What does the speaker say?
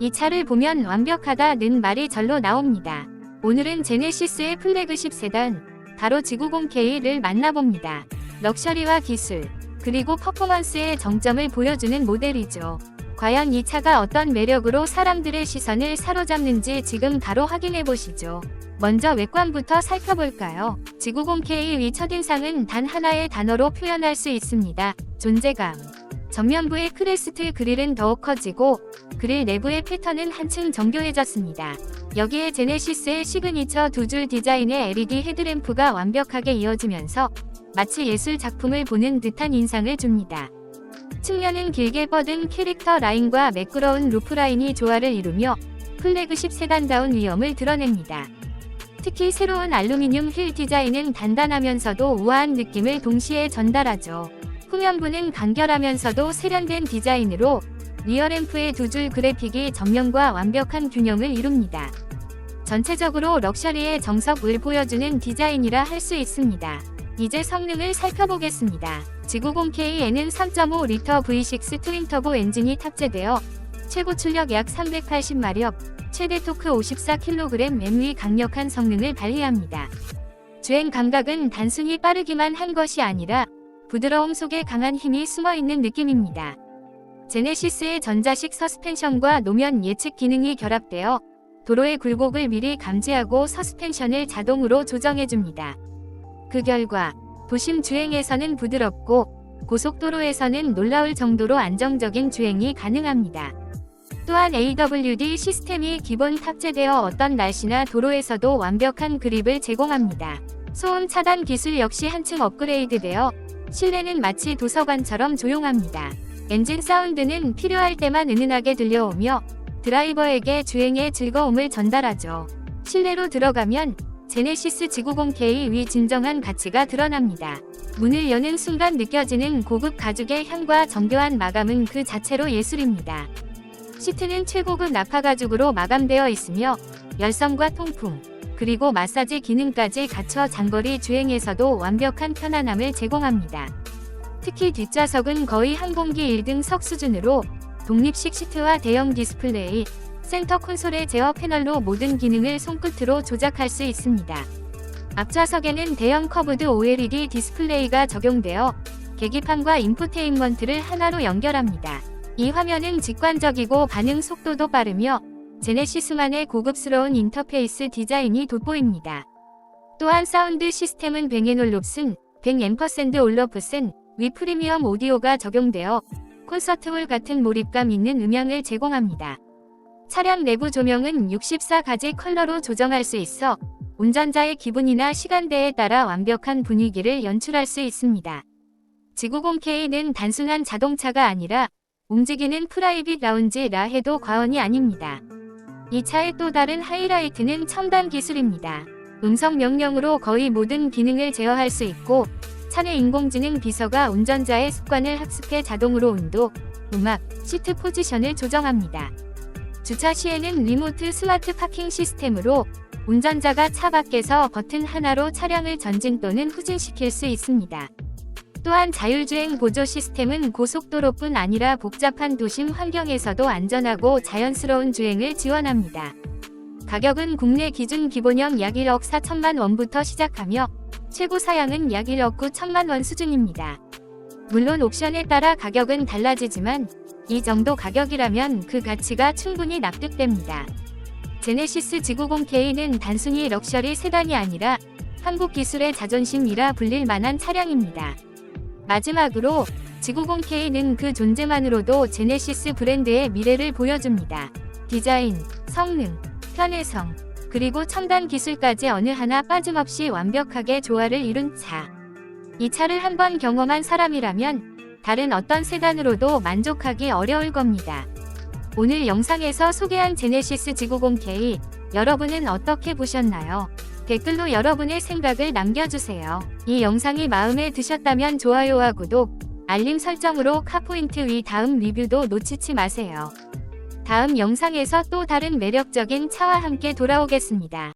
이 차를 보면 완벽하다는 말이 절로 나옵니다. 오늘은 제네시스의 플래그십 세단, 바로 지구공 K를 만나봅니다. 럭셔리와 기술, 그리고 퍼포먼스의 정점을 보여주는 모델이죠. 과연 이 차가 어떤 매력으로 사람들의 시선을 사로잡는지 지금 바로 확인해 보시죠. 먼저 외관부터 살펴볼까요? 지구공 K의 첫인상은 단 하나의 단어로 표현할 수 있습니다. 존재감. 전면부의 크레스트 그릴은 더욱 커지고 그릴 내부의 패턴은 한층 정교해졌습니다. 여기에 제네시스의 시그니처 두 줄 디자인의 LED 헤드램프가 완벽하게 이어지면서 마치 예술 작품을 보는 듯한 인상을 줍니다. 측면은 길게 뻗은 캐릭터 라인과 매끄러운 루프 라인이 조화를 이루며 플래그십 세단다운 위엄을 드러냅니다. 특히 새로운 알루미늄 휠 디자인은 단단하면서도 우아한 느낌을 동시에 전달하죠. 후면부는 간결하면서도 세련된 디자인으로 리어램프의 두 줄 그래픽이 정면과 완벽한 균형을 이룹니다. 전체적으로 럭셔리의 정석을 보여주는 디자인이라 할 수 있습니다. 이제 성능을 살펴보겠습니다. 지구공-K에는 3.5리터 V6 트윈터보 엔진이 탑재되어 최고 출력 약 380마력, 최대 토크 54kg MV 강력한 성능을 발휘합니다. 주행 감각은 단순히 빠르기만 한 것이 아니라 부드러움 속에 강한 힘이 숨어 있는 느낌입니다. 제네시스의 전자식 서스펜션과 노면 예측 기능이 결합되어 도로의 굴곡을 미리 감지하고 서스펜션을 자동으로 조정해줍니다. 그 결과 도심 주행에서는 부드럽고 고속도로에서는 놀라울 정도로 안정적인 주행이 가능합니다. 또한 AWD 시스템이 기본 탑재되어 어떤 날씨나 도로에서도 완벽한 그립을 제공합니다. 소음 차단 기술 역시 한층 업그레이드되어 실내는 마치 도서관처럼 조용합니다. 엔진 사운드는 필요할 때만 은은하게 들려오며 드라이버에게 주행의 즐거움을 전달하죠. 실내로 들어가면 제네시스 지구공 K의 진정한 가치가 드러납니다. 문을 여는 순간 느껴지는 고급 가죽의 향과 정교한 마감은 그 자체로 예술입니다. 시트는 최고급 나파 가죽으로 마감되어 있으며 열선과 통풍, 그리고 마사지 기능까지 갖춰 장거리 주행에서도 완벽한 편안함을 제공합니다. 특히 뒷좌석은 거의 항공기 1등석 수준으로 독립식 시트와 대형 디스플레이, 센터 콘솔의 제어 패널로 모든 기능을 손끝으로 조작할 수 있습니다. 앞좌석에는 대형 커브드 OLED 디스플레이가 적용되어 계기판과 인포테인먼트를 하나로 연결합니다. 이 화면은 직관적이고 반응 속도도 빠르며 제네시스만의 고급스러운 인터페이스 디자인이 돋보입니다. 또한 사운드 시스템은 뱅앤올롭슨, 100% 올러프슨, 위 프리미엄 오디오가 적용되어 콘서트홀 같은 몰입감 있는 음향을 제공합니다. 차량 내부 조명은 64가지 컬러로 조정할 수 있어 운전자의 기분이나 시간대에 따라 완벽한 분위기를 연출할 수 있습니다. 지구공 K는 단순한 자동차가 아니라 움직이는 프라이빗 라운지라 해도 과언이 아닙니다. 이 차의 또 다른 하이라이트는 첨단 기술입니다. 음성 명령으로 거의 모든 기능을 제어할 수 있고 차내 인공지능 비서가 운전자의 습관을 학습해 자동으로 온도, 음악, 시트 포지션을 조정합니다. 주차 시에는 리모트 스마트 파킹 시스템으로 운전자가 차 밖에서 버튼 하나로 차량을 전진 또는 후진시킬 수 있습니다. 또한 자율주행 보조 시스템은 고속도로뿐 아니라 복잡한 도심 환경에서도 안전하고 자연스러운 주행을 지원합니다. 가격은 국내 기준 기본형 약 1억 4천만 원부터 시작하며 최고 사양은 약 1억 9천만 원 수준입니다. 물론 옵션에 따라 가격은 달라지지만 이 정도 가격이라면 그 가치가 충분히 납득됩니다. 제네시스 지구공 K는 단순히 럭셔리 세단이 아니라 한국 기술의 자존심이라 불릴 만한 차량입니다. 마지막으로 지구공 K는 그 존재만으로도 제네시스 브랜드의 미래를 보여줍니다. 디자인, 성능, 편의성, 그리고 첨단 기술까지 어느 하나 빠짐없이 완벽하게 조화를 이룬 차. 이 차를 한번 경험한 사람이라면 다른 어떤 세단으로도 만족하기 어려울 겁니다. 오늘 영상에서 소개한 제네시스 지구공 K, 여러분은 어떻게 보셨나요? 댓글로 여러분의 생각을 남겨주세요. 이 영상이 마음에 드셨다면 좋아요와 구독, 알림 설정으로 카포인트 위 다음 리뷰도 놓치지 마세요. 다음 영상에서 또 다른 매력적인 차와 함께 돌아오겠습니다.